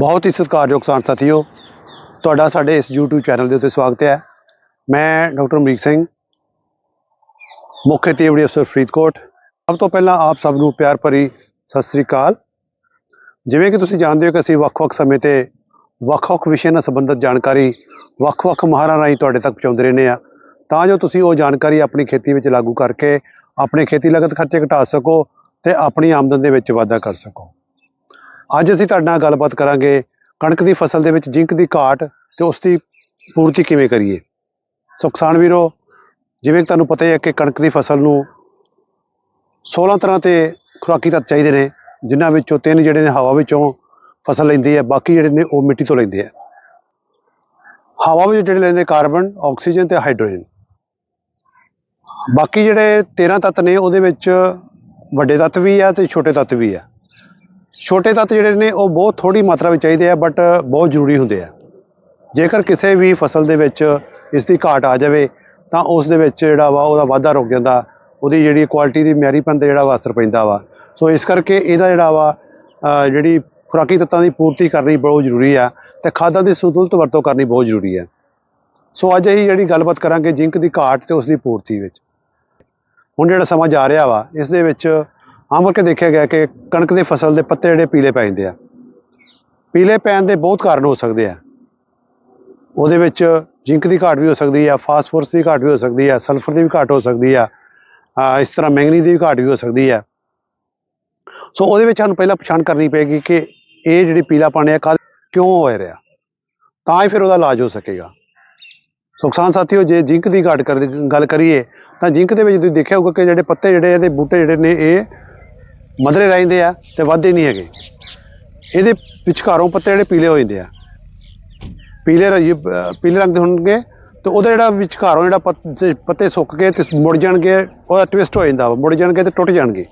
ਬਹੁਤ ਹੀ ਸਤਿਕਾਰਯੋਗ ਕਿਸਾਨ ਸਾਥੀਓ, ਤੁਹਾਡਾ ਸਾਡੇ ਇਸ YouTube ਚੈਨਲ ਦੇ ਉੱਤੇ ਸਵਾਗਤ ਹੈ। ਮੈਂ ਡਾਕਟਰ ਅਮਰੀਕ ਸਿੰਘ, ਮੁੱਖ ਖੇਤੀਬਾੜੀ ਅਫਸਰ ਫਰੀਦਕੋਟ। ਸਭ ਤੋਂ ਪਹਿਲਾਂ ਆਪ ਸਭ ਨੂੰ ਪਿਆਰ ਭਰੀ ਸਤਿ ਸ੍ਰੀ ਅਕਾਲ। ਜਿਵੇਂ ਕਿ ਤੁਸੀਂ ਜਾਣਦੇ ਹੋ ਕਿ ਅਸੀਂ ਵੱਖ-ਵੱਖ ਸਮੇਂ ਤੇ ਵੱਖ-ਵੱਖ ਵਿਸ਼ੇ ਨਾਲ ਸੰਬੰਧਿਤ ਜਾਣਕਾਰੀ ਵੱਖ-ਵੱਖ ਮਾਹਰਾਂ ਰਾਹੀਂ ਤੁਹਾਡੇ ਤੱਕ ਪਹੁੰਚਾਉਂਦੇ ਰਹਿੰਦੇ ਆ ਤਾਂ ਜੋ ਤੁਸੀਂ ਉਹ ਜਾਣਕਾਰੀ ਆਪਣੀ ਖੇਤੀ ਵਿੱਚ ਲਾਗੂ ਕਰਕੇ ਆਪਣੇ ਖੇਤੀ ਲਾਗਤ ਖਰਚੇ ਘਟਾ ਸਕੋ ਤੇ ਆਪਣੀ ਆਮਦਨ ਦੇ ਵਿੱਚ ਵਾਧਾ ਕਰ ਸਕੋ। ਅੱਜ ਅਸੀਂ ਤੁਹਾਡੇ ਨਾਲ ਗੱਲਬਾਤ ਕਰਾਂਗੇ ਕਣਕ ਦੀ ਫਸਲ ਦੇ ਵਿੱਚ ਜ਼ਿੰਕ ਦੀ ਘਾਟ ਤੇ ਉਸ ਦੀ ਪੂਰਤੀ ਕਿਵੇਂ ਕਰੀਏ। ਸੋ ਕਿਸਾਨ ਵੀਰੋ, ਜਿਵੇਂ ਕਿ ਤੁਹਾਨੂੰ ਪਤਾ ਹੀ ਹੈ ਕਿ ਕਣਕ ਦੀ ਫਸਲ ਨੂੰ 16 ਤਰ੍ਹਾਂ ਤੇ ਖੁਰਾਕੀ ਤੱਤ ਚਾਹੀਦੇ ਨੇ, ਜਿਨ੍ਹਾਂ ਵਿੱਚੋਂ ਤਿੰਨ ਜਿਹੜੇ ਨੇ ਹਵਾ ਵਿੱਚੋਂ ਫਸਲ ਲੈਂਦੀ ਹੈ, ਬਾਕੀ ਜਿਹੜੇ ਨੇ ਉਹ ਮਿੱਟੀ ਤੋਂ ਲੈਂਦੇ ਆ ਹਵਾ ਵਿੱਚ ਜਿਹੜੇ ਲੈਂਦੇ ਕਾਰਬਨ, ਆਕਸੀਜਨ ਤੇ ਹਾਈਡਰੋਜਨ। ਬਾਕੀ ਜਿਹੜੇ 13 ਤੱਤ ਨੇ, ਉਹਦੇ ਵਿੱਚ ਵੱਡੇ ਤੱਤ ਵੀ ਆ ਤੇ ਛੋਟੇ ਤੱਤ ਵੀ ਆ ਛੋਟੇ ਤੱਤ ਜਿਹੜੇ ਨੇ ਉਹ ਬਹੁਤ ਥੋੜੀ ਮਾਤਰਾ ਵਿੱਚ ਚਾਹੀਦੇ ਆ ਬਟ ਬਹੁਤ ਜ਼ਰੂਰੀ ਹੁੰਦੇ ਆ। ਜੇਕਰ ਕਿਸੇ ਵੀ ਫਸਲ ਦੇ ਵਿੱਚ ਇਸ ਦੀ ਘਾਟ ਆ ਜਾਵੇ, ਤਾਂ ਉਸ ਦੇ ਵਿੱਚ ਜਿਹੜਾ ਵਾ ਉਹਦਾ ਵਾਧਾ ਰੁਕ ਜਾਂਦਾ, ਉਹਦੀ ਜਿਹੜੀ ਕੁਆਲਿਟੀ ਦੀ ਮਿਆਰੀਪਨ ਤੇ ਜਿਹੜਾ ਵਾ ਅਸਰ ਪੈਂਦਾ ਵਾ। ਸੋ ਇਸ ਕਰਕੇ ਇਹਦਾ ਜਿਹੜਾ ਵਾ ਜਿਹੜੀ ਖੁਰਾਕੀ ਤੱਤਾਂ ਦੀ ਪੂਰਤੀ ਕਰਨੀ ਬਹੁਤ ਜ਼ਰੂਰੀ ਆ ਤੇ ਖਾਦਾਂ ਦੀ ਸੰਤੁਲਿਤ ਵਰਤੋਂ ਕਰਨੀ ਬਹੁਤ ਜ਼ਰੂਰੀ ਆ। ਸੋ ਅੱਜ ਅਸੀਂ ਜਿਹੜੀ ਗੱਲਬਾਤ ਕਰਾਂਗੇ ਜ਼ਿੰਕ ਦੀ ਘਾਟ ਤੇ ਉਸ ਦੀ ਪੂਰਤੀ ਵਿੱਚ। ਹੁਣ ਜਿਹੜਾ ਸਮਾਂ ਜਾ ਰਿਹਾ ਵਾ, ਇਸ ਦੇ ਵਿੱਚ ਆਮ ਕਰਕੇ ਦੇਖਿਆ ਗਿਆ ਕਿ ਕਣਕ ਦੇ ਫਸਲ ਦੇ ਪੱਤੇ ਜਿਹੜੇ ਪੀਲੇ ਪੈ ਜਾਂਦੇ ਆ। ਪੀਲੇ ਪੈਣ ਦੇ ਬਹੁਤ ਕਾਰਨ ਹੋ ਸਕਦੇ ਆ। ਉਹਦੇ ਵਿੱਚ ਜ਼ਿੰਕ ਦੀ ਘਾਟ ਵੀ ਹੋ ਸਕਦੀ ਆ, ਫਾਸਫੋਰਸ ਦੀ ਘਾਟ ਵੀ ਹੋ ਸਕਦੀ ਆ, ਸਲਫਰ ਦੀ ਵੀ ਘਾਟ ਹੋ ਸਕਦੀ ਆ ਇਸ ਤਰ੍ਹਾਂ ਮੈਂਗਨੀ ਦੀ ਵੀ ਘਾਟ ਵੀ ਹੋ ਸਕਦੀ ਆ। ਸੋ ਉਹਦੇ ਵਿੱਚ ਸਾਨੂੰ ਪਹਿਲਾਂ ਪਛਾਣ ਕਰਨੀ ਪਏਗੀ ਕਿ ਇਹ ਜਿਹੜੀ ਪੀਲਾ ਪਾਣੀ ਆ ਕਾਹਦੇ- ਕਿਉਂ ਹੋ ਰਿਹਾ? ਤਾਂ ਹੀ ਫਿਰ ਉਹਦਾ ਇਲਾਜ ਹੋ ਸਕੇਗਾ। ਸੋ ਕਿਸਾਨ ਸਾਥੀਓ, ਜੇ ਜ਼ਿੰਕ ਦੀ ਘਾਟ ਕਰ, ਗੱਲ ਕਰੀਏ, ਤਾਂ ਜ਼ਿੰਕ ਦੇ ਵਿੱਚ ਤੁਸੀਂ ਦੇਖਿਆ ਹੋਊਗਾ ਕਿ ਜਿਹੜੇ ਪੱਤੇ ਜਿਹੜੇ ਇਹਦੇ ਬੂਟੇ ਜਿਹੜੇ ਨੇ, ਇਹ ਮਧਰੇ ਰਹਿੰਦੇ ਆ ਤੇ ਵੱਧਦੇ ਨਹੀਂ ਹੈਗੇ। ਇਹਦੇ ਵਿਚਕਾਰੋਂ ਪੱਤੇ ਜਿਹੜੇ ਪੀਲੇ ਹੋ ਜਾਂਦੇ ਆ। ਪੀਲੇ ਰ- ਪੀਲੇ ਰੰਗ ਦੇ ਹੋਣਗੇ ਤੇ ਉਹਦਾ ਜਿਹੜਾ ਵਿਚਕਾਰੋਂ ਜਿਹੜਾ ਪੱਤੇ ਸੁੱਕ ਕੇ ਤੇ ਮੁੜ ਜਾਣਗੇ ਉਹਦਾ ਟਵਿਸਟ ਹੋ ਜਾਂਦਾ ਵਾ, ਮੁੜ ਜਾਣਗੇ ਤੇ ਟੁੱਟ ਜਾਣਗੇ।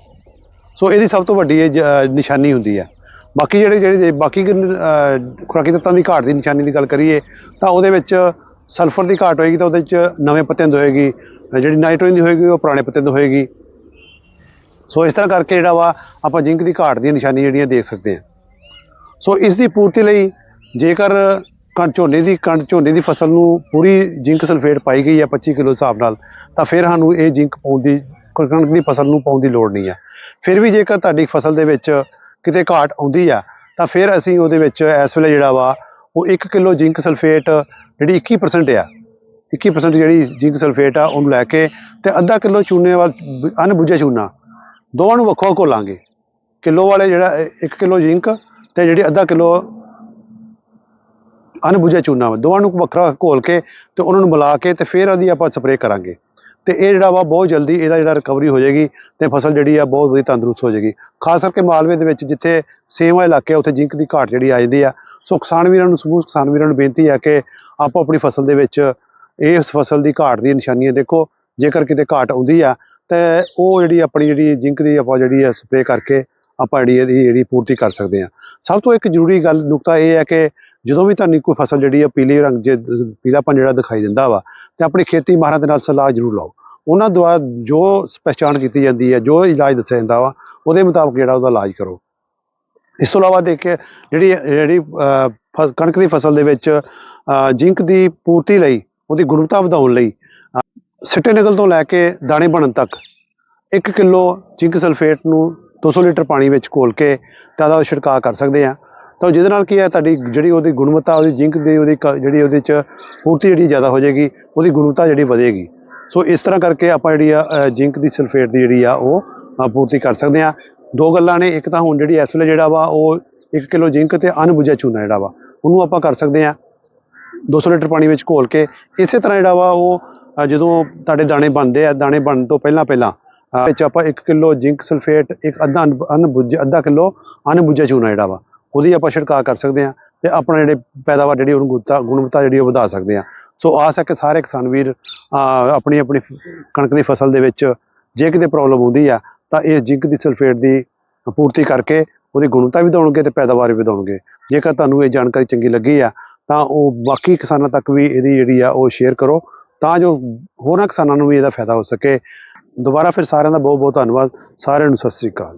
ਸੋ ਇਹਦੀ ਸਭ ਤੋਂ ਵੱਡੀ ਇਹ ਜ- ਨਿਸ਼ਾਨੀ ਹੁੰਦੀ ਆ। ਬਾਕੀ ਜਿਹੜੇ ਜਿਹੜੇ ਬਾਕੀ ਖੁਰਾਕੀ ਤੱਤਾਂ ਦੀ ਘਾਟ ਦੀ ਨਿਸ਼ਾਨੀ ਦੀ ਗੱਲ ਕਰੀਏ ਤਾਂ ਉਹਦੇ ਵਿੱਚ ਸਲਫਰ ਦੀ ਘਾਟ ਹੋਏਗੀ ਤਾਂ ਉਹਦੇ ਵਿੱਚ ਨਵੇਂ ਪੱਤਿਆਂ ਦੀ ਹੋਏਗੀ ਜਿਹੜੀ ਨਾਈਟ੍ਰੋਜਨ ਦੀ ਹੋਏਗੀ ਉਹ ਪੁਰਾਣੇ ਪੱਤਿਆਂ ਦੀ ਹੋਏਗੀ। ਸੋ ਇਸ ਤਰ੍ਹਾਂ ਕਰਕੇ ਜਿਹੜਾ ਵਾ, ਆਪਾਂ ਜ਼ਿੰਕ ਦੀ ਘਾਟ ਦੀਆਂ ਨਿਸ਼ਾਨੀ ਜਿਹੜੀਆਂ ਦੇਖ ਸਕਦੇ ਹਾਂ। ਸੋ ਇਸ ਦੀ ਪੂਰਤੀ ਲਈ ਜੇਕਰ ਕਣ ਝੋਨੇ ਦੀ ਕਣ ਝੋਨੇ ਦੀ ਫਸਲ ਨੂੰ ਪੂਰੀ ਜ਼ਿੰਕ ਸਲਫੇਟ ਪਾਈ ਗਈ ਹੈ 25 ਕਿਲੋ ਹਿਸਾਬ ਨਾਲ, ਤਾਂ ਫਿਰ ਸਾਨੂੰ ਇਹ ਜ਼ਿੰਕ ਪਾਉਣ ਦੀ, ਕਣਕ ਦੀ ਫਸਲ ਨੂੰ ਪਾਉਣ ਦੀ ਲੋੜ ਨਹੀਂ ਹੈ। ਫਿਰ ਵੀ ਜੇਕਰ ਤੁਹਾਡੀ ਫਸਲ ਦੇ ਵਿੱਚ ਕਿਤੇ ਘਾਟ ਆਉਂਦੀ ਆ ਤਾਂ ਫਿਰ ਅਸੀਂ ਉਹਦੇ ਵਿੱਚ ਇਸ ਵੇਲੇ ਜਿਹੜਾ ਵਾ, ਉਹ 1 ਕਿਲੋ ਜ਼ਿੰਕ ਸਲਫੇਟ ਜਿਹੜੀ 21% ਆ 21% ਜਿਹੜੀ ਜ਼ਿੰਕ ਸਲਫੇਟ ਆ, ਉਹਨੂੰ ਲੈ ਕੇ ਤੇ ਅੱਧਾ ਕਿਲੋ ਚੂਨੇ ਵਾਲ ਅਣਬੁੱਝਿਆ ਚੂਨਾ ਦੋਵਾਂ ਨੂੰ ਵੱਖੋ ਵੱਖ ਘੋਲਾਂਗੇ ਕਿਲੋ ਵਾਲੇ ਜਿਹੜਾ 1 ਕਿਲੋ ਜ਼ਿੰਕ ਤੇ ਜਿਹੜੀ ਅੱਧਾ ਕਿਲੋ ਅਣਬੁੱਝਿਆ ਚੂਨਾ ਵਾ। ਦੋਵਾਂ ਨੂੰ ਵੱਖਰਾ ਘੋਲ ਕੇ ਤੇ ਉਹਨਾਂ ਨੂੰ ਮਿਲਾ ਕੇ ਤੇ ਫਿਰ ਉਹਦੀ ਆਪਾਂ ਸਪਰੇਅ ਕਰਾਂਗੇ। ਤੇ ਇਹ ਜਿਹੜਾ ਵਾ ਬਹੁਤ ਜਲਦੀ ਇਹਦਾ ਜਿਹੜਾ ਰਿਕਵਰੀ ਹੋ ਜਾਏਗੀ ਤੇ ਫਸਲ ਜਿਹੜੀ ਆ ਬਹੁਤ ਵਧੀਆ ਤੰਦਰੁਸਤ ਹੋ ਜਾਏਗੀ। ਖਾਸ ਕਰਕੇ ਮਾਲਵੇ ਦੇ ਵਿੱਚ ਜਿੱਥੇ ਸੇਵਾ ਇਲਾਕੇ ਆ, ਉੱਥੇ ਜ਼ਿੰਕ ਦੀ ਘਾਟ ਜਿਹੜੀ ਆ ਜਾਂਦੀ ਆ। ਸੋ ਕਿਸਾਨ ਵੀਰਾਂ ਨੂੰ, ਸਮੂਹ ਕਿਸਾਨ ਵੀਰਾਂ ਨੂੰ ਬੇਨਤੀ ਆ ਕਿ ਆਪੋ ਆਪਣੀ ਫਸਲ ਦੇ ਵਿੱਚ ਇਸ ਫਸਲ ਦੀ ਘਾਟ ਦੀ ਨਿਸ਼ਾਨੀਆਂ ਦੇਖੋ। ਜੇਕਰ ਕਿਤੇ ਘਾਟ ਆਉਂਦੀ ਆ ਤੇ ਉਹ ਜਿਹੜੀ ਆਪਣੀ ਜਿਹੜੀ ਜ਼ਿੰਕ ਦੀ ਆਪਾਂ ਜਿਹੜੀ ਆ ਸਪਰੇਅ ਕਰਕੇ ਆਪਾਂ ਜਿਹੜੀ ਇਹਦੀ ਜਿਹੜੀ ਪੂਰਤੀ ਕਰ ਸਕਦੇ ਆ। ਸਭ ਤੋਂ ਇੱਕ ਜ਼ਰੂਰੀ ਗੱਲ ਨੁਕਤਾ ਇਹ ਹੈ ਕਿ ਜਦੋਂ ਵੀ ਤੁਹਾਨੂੰ ਕੋਈ ਫਸਲ ਜਿਹੜੀ ਆ ਪੀਲੇ ਰੰਗ ਜੇ ਪੀਲਾਪਨ ਜਿਹੜਾ ਦਿਖਾਈ ਦਿੰਦਾ ਵਾ ਤੇ ਆਪਣੀ ਖੇਤੀ ਮਾਹਰਾਂ ਦੇ ਨਾਲ ਸਲਾਹ ਜ਼ਰੂਰ ਲਓ। ਉਹਨਾਂ ਦੁਆਰਾ ਜੋ ਪਹਿਚਾਣ ਕੀਤੀ ਜਾਂਦੀ ਹੈ ਜੋ ਇਲਾਜ ਦੱਸਿਆ ਜਾਂਦਾ ਵਾ ਉਹਦੇ ਮੁਤਾਬਕ ਜਿਹੜਾ ਉਹਦਾ ਇਲਾਜ ਕਰੋ। ਇਸ ਤੋਂ ਇਲਾਵਾ ਦੇਖ ਕੇ ਜਿਹੜੀ ਜਿਹੜੀ ਅਹ, ਕਣਕ ਦੀ ਫਸਲ ਦੇ ਵਿੱਚ ਜ਼ਿੰਕ ਦੀ ਪੂਰਤੀ ਲਈ ਉਹਦੀ ਗੁਣਵੱਤਾ ਵਧਾਉਣ ਲਈ ਸਿੱਟੇ ਨਿਕਲ ਤੋਂ ਲੈ ਕੇ ਦਾਣੇ ਬਣਨ ਤੱਕ 1 ਕਿਲੋ ਜ਼ਿੰਕ ਸਲਫੇਟ ਨੂੰ 200 ਲੀਟਰ ਪਾਣੀ ਵਿੱਚ ਘੋਲ ਕੇ ਤਾਂ ਉਹਦਾ ਛਿੜਕਾਅ ਕਰ ਸਕਦੇ ਆ ਤਾਂ ਜਿਹਦੇ ਨਾਲ ਕੀ ਹੈ, ਤੁਹਾਡੀ ਜਿਹੜੀ ਉਹਦੀ ਗੁਣਵੱਤਾ, ਉਹਦੀ ਜ਼ਿੰਕ ਦੀ ਉਹਦੀ ਕ- ਜਿਹੜੀ ਉਹਦੇ ਚ ਪੂਰਤੀ ਜਿਹੜੀ ਜ਼ਿਆਦਾ ਹੋ ਜਾਏਗੀ, ਉਹਦੀ ਗੁਣਵੱਤਾ ਜਿਹੜੀ ਵਧੇਗੀ। ਸੋ ਇਸ ਤਰ੍ਹਾਂ ਕਰਕੇ ਆਪਾਂ ਜਿਹੜੀ ਆ ਜ਼ਿੰਕ ਦੀ ਸਲਫੇਟ ਦੀ ਜਿਹੜੀ ਆ, ਉਹ ਪੂਰਤੀ ਕਰ ਸਕਦੇ ਆ ਦੋ ਗੱਲਾਂ ਨੇ, ਇੱਕ ਤਾਂ ਹੁਣ ਜਿਹੜੀ ਇਸ ਵੇਲੇ ਜਿਹੜਾ ਵਾ, ਉਹ 1 ਕਿਲੋ ਜ਼ਿੰਕ ਤੇ ਅਣਬੁਝਿਆ ਚੂਨਾ ਜਿਹੜਾ ਵਾ, ਉਹਨੂੰ ਆਪਾਂ ਕਰ ਸਕਦੇ ਆ 200 ਲੀਟਰ ਪਾਣੀ ਵਿੱਚ ਘੋਲ ਕੇ ਇਸੇ ਤਰ੍ਹਾਂ ਜਿਹੜਾ ਵਾ, ਉਹ ਜਦੋਂ ਤੁਹਾਡੇ ਦਾਣੇ ਬਣਦੇ ਆ ਦਾਣੇ ਬਣਨ ਤੋਂ ਪਹਿਲਾਂ ਪਹਿਲਾਂ ਅ, ਵਿੱਚ ਆਪਾਂ 1 ਕਿਲੋ ਜ਼ਿੰਕ ਸਲਫੇਟ ਇੱਕ ਅੱਧਾ ਅਣ- ਅਣਬੁੱਝ ਅੱਧਾ ਕਿਲੋ ਅਣਬੁੱਝਿਆ ਚੂਨਾ ਜਿਹੜਾ ਵਾ ਉਹਦੀ ਆਪਾਂ ਛਿੜਕਾਅ ਕਰ ਸਕਦੇ ਆ ਤੇ ਆਪਣਾ ਜਿਹੜੇ ਪੈਦਾਵਾਰ ਜਿਹੜੀ ਉਹਨੂੰ ਗੁਣਵੱਤਾ ਗੁਣਵੱਤਾ ਜਿਹੜੀ ਉਹ ਵਧਾ ਸਕਦੇ ਆ ਸੋ ਆਸ ਹੈ ਕਿ ਸਾਰੇ ਕਿਸਾਨ ਵੀਰ ਆਪਣੀ ਆਪਣੀ ਕਣਕ ਦੀ ਫਸਲ ਦੇ ਵਿੱਚ ਜੇ ਕਿਤੇ ਪ੍ਰੋਬਲਮ ਆਉਂਦੀ ਆ ਤਾਂ ਇਹ ਜ਼ਿੰਕ ਦੀ ਸਲਫੇਟ ਦੀ ਪੂਰਤੀ ਕਰਕੇ ਉਹਦੀ ਗੁਣਵੱਤਾ ਵੀ ਵਧਾਉਣਗੇ ਤੇ ਪੈਦਾਵਾਰ ਵੀ ਵਧਾਉਣਗੇ। ਜੇਕਰ ਤੁਹਾਨੂੰ ਇਹ ਜਾਣਕਾਰੀ ਚੰਗੀ ਲੱਗੀ ਆ ਤਾਂ ਉਹ ਬਾਕੀ ਕਿਸਾਨਾਂ ਤੱਕ ਵੀ ਇਹਦੀ ਜਿਹੜੀ ਆ ਉਹ ਸ਼ੇਅਰ ਕਰੋ। ਤਾਂ ਜੋ ਹੋਰਾਂ ਕਿਸਾਨਾਂ ਨੂੰ ਵੀ ਇਹਦਾ ਫਾਇਦਾ ਹੋ ਸਕੇ। ਦੁਬਾਰਾ ਫਿਰ ਸਾਰਿਆਂ ਦਾ ਬਹੁਤ ਬਹੁਤ ਧੰਨਵਾਦ। ਸਾਰਿਆਂ ਨੂੰ ਸਤਿ ਸ੍ਰੀ ਅਕਾਲ।